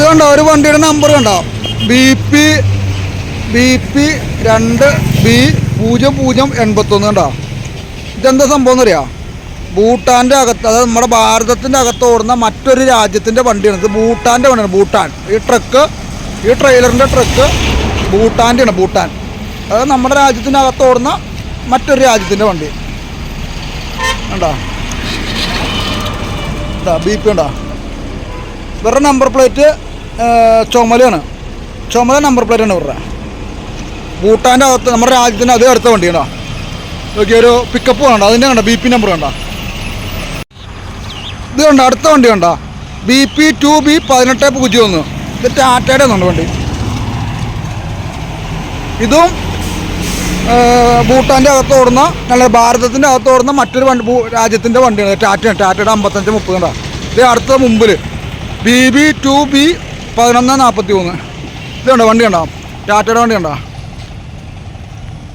ഇത് കണ്ടോ? ഒരു വണ്ടിയുടെ നമ്പർ കണ്ടോ? ബി പി ബി പി രണ്ട് ബി പൂജ്യം പൂജ്യം എൺപത്തൊന്ന് കണ്ടോ? ഇതെന്താ സംഭവം എന്നറിയാം ഭൂട്ടാന്റെ അകത്ത് അതായത് നമ്മുടെ ഭാരതത്തിന്റെ അകത്ത് ഓടുന്ന മറ്റൊരു രാജ്യത്തിന്റെ വണ്ടിയാണ്. ഇത് ഭൂട്ടാന്റെ വണ്ടിയാണ് ഭൂട്ടാൻ. ഈ ട്രക്ക് ഈ ട്രെയിലറിന്റെ ട്രക്ക് ഭൂട്ടാന്റെയാണ് ഭൂട്ടാൻ. അതായത് നമ്മുടെ രാജ്യത്തിന്റെ അകത്ത് ഓടുന്ന മറ്റൊരു രാജ്യത്തിന്റെ വണ്ടി. ഇതാ ബി പി ഉണ്ടോ ഇവരുടെ നമ്പർ പ്ലേറ്റ് ചുമലയാണ് ചുമല നമ്പർ പ്ലേറ്റ് ആണ് ഇവരുടെ. ഭൂട്ടാന്റെ അകത്ത് നമ്മുടെ രാജ്യത്തിന്റെ അതേ അടുത്ത വണ്ടി കണ്ടോ നോക്കി ഒരു പിക്കപ്പ് വേണ്ട അതിന്റെ കണ്ടോ? ബി പി നമ്പർ കണ്ടോ? ഇത് കണ്ടോ? അടുത്ത വണ്ടി കണ്ടോ? ബി പി ടു ബി പതിനെട്ട് പൂജ്യം ഒന്ന്. ഇത് ടാറ്റയുടെ ഒന്നുണ്ട് വണ്ടി. ഇതും ഭൂട്ടാന്റെ അകത്ത് ഓടുന്ന അല്ല ഭാരതത്തിന്റെ അകത്ത് ഓടുന്ന മറ്റൊരു വണ്ടി രാജ്യത്തിന്റെ വണ്ടിയാണ്. ടാറ്റയാണ്. ടാറ്റയുടെ അമ്പത്തഞ്ച് മുപ്പത് കണ്ടോ? ഇത് അടുത്ത മുമ്പിൽ ബി ബി ടു ബി പതിനൊന്ന് നാൽപ്പത്തി മൂന്ന് ഇത് കണ്ടോ വണ്ടി കണ്ടോ ടാറ്റയുടെ വണ്ടി കണ്ടോ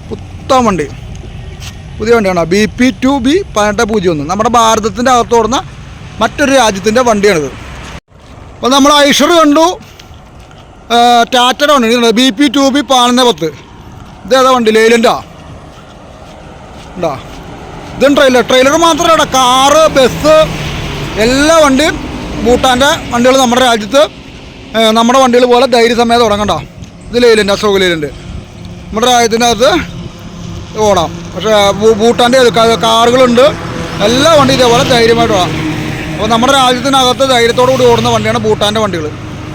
പുത്തൻ വണ്ടി. പുതിയ വണ്ടിയാണ്? ബി പി ടു ബി പതിനെട്ട് പൂജ്യം ഒന്ന്. നമ്മുടെ ഭാരതത്തിന്റെ അകത്ത് ഓടുന്ന മറ്റൊരു രാജ്യത്തിന്റെ വണ്ടിയാണിത്. അപ്പോൾ നമ്മൾ ഐഷർ കണ്ടു. ടാറ്റയുടെ വണ്ടി. ബി പി ടു ബി പതിനൊന്ന് പത്ത് ഇതേതാ വണ്ടി? ലേലന്റാ? ഉണ്ടോ? ഇതും ട്രെയിലർ ട്രെയിലർ മാത്രമല്ല കാറ് ബസ് എല്ലാ വണ്ടിയും ഭൂട്ടാന്റെ വണ്ടികൾ നമ്മുടെ രാജ്യത്ത് നമ്മുടെ വണ്ടികൾ പോലെ ധൈര്യസമയം തുടങ്ങണ്ട ഇത് ലേലന്റ് അശോക് ലേലുണ്ട് നമ്മുടെ രാജ്യത്തിന്റെ അകത്ത് ഓടാം. പക്ഷേ ഭൂട്ടാന്റെ കാറുകളുണ്ട്. എല്ലാ വണ്ടിയും ഇതേപോലെ ധൈര്യമായിട്ട് ഓടാം. അപ്പോൾ നമ്മുടെ രാജ്യത്തിനകത്ത് ധൈര്യത്തോടു കൂടി ഓടുന്ന വണ്ടിയാണ് ഭൂട്ടാന്റെ വണ്ടികൾ.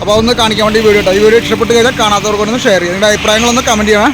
അപ്പോൾ അതൊന്ന് കാണിക്കാൻ വേണ്ടി വീഡിയോ ഈ വീഡിയോ ഇഷ്ടപ്പെട്ട് കഴിഞ്ഞാൽ കാണാത്തവർക്കൊന്ന് ഷെയർ ചെയ്യുക. നിങ്ങളുടെ അഭിപ്രായങ്ങളൊന്ന് കമന്റ് ചെയ്യണേ.